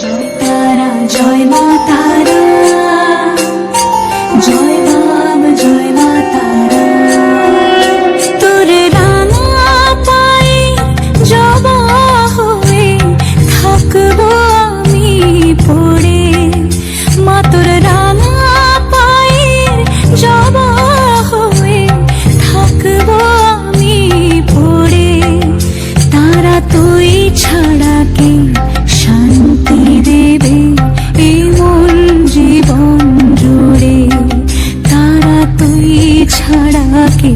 জয় তারা জয় মা তারা জয়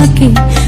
lucky.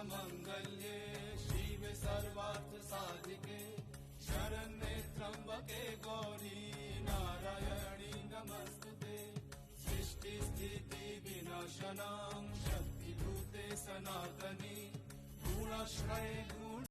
सर्वमङ्गल्ये शिवे सर्वार्थसाधिके शरण्ये त्र्यम्बके गौरी नारायणी नमस्तुते। सृष्टिस्थितिविनाशनां शक्तिभूते सनातनी गुणश्रये।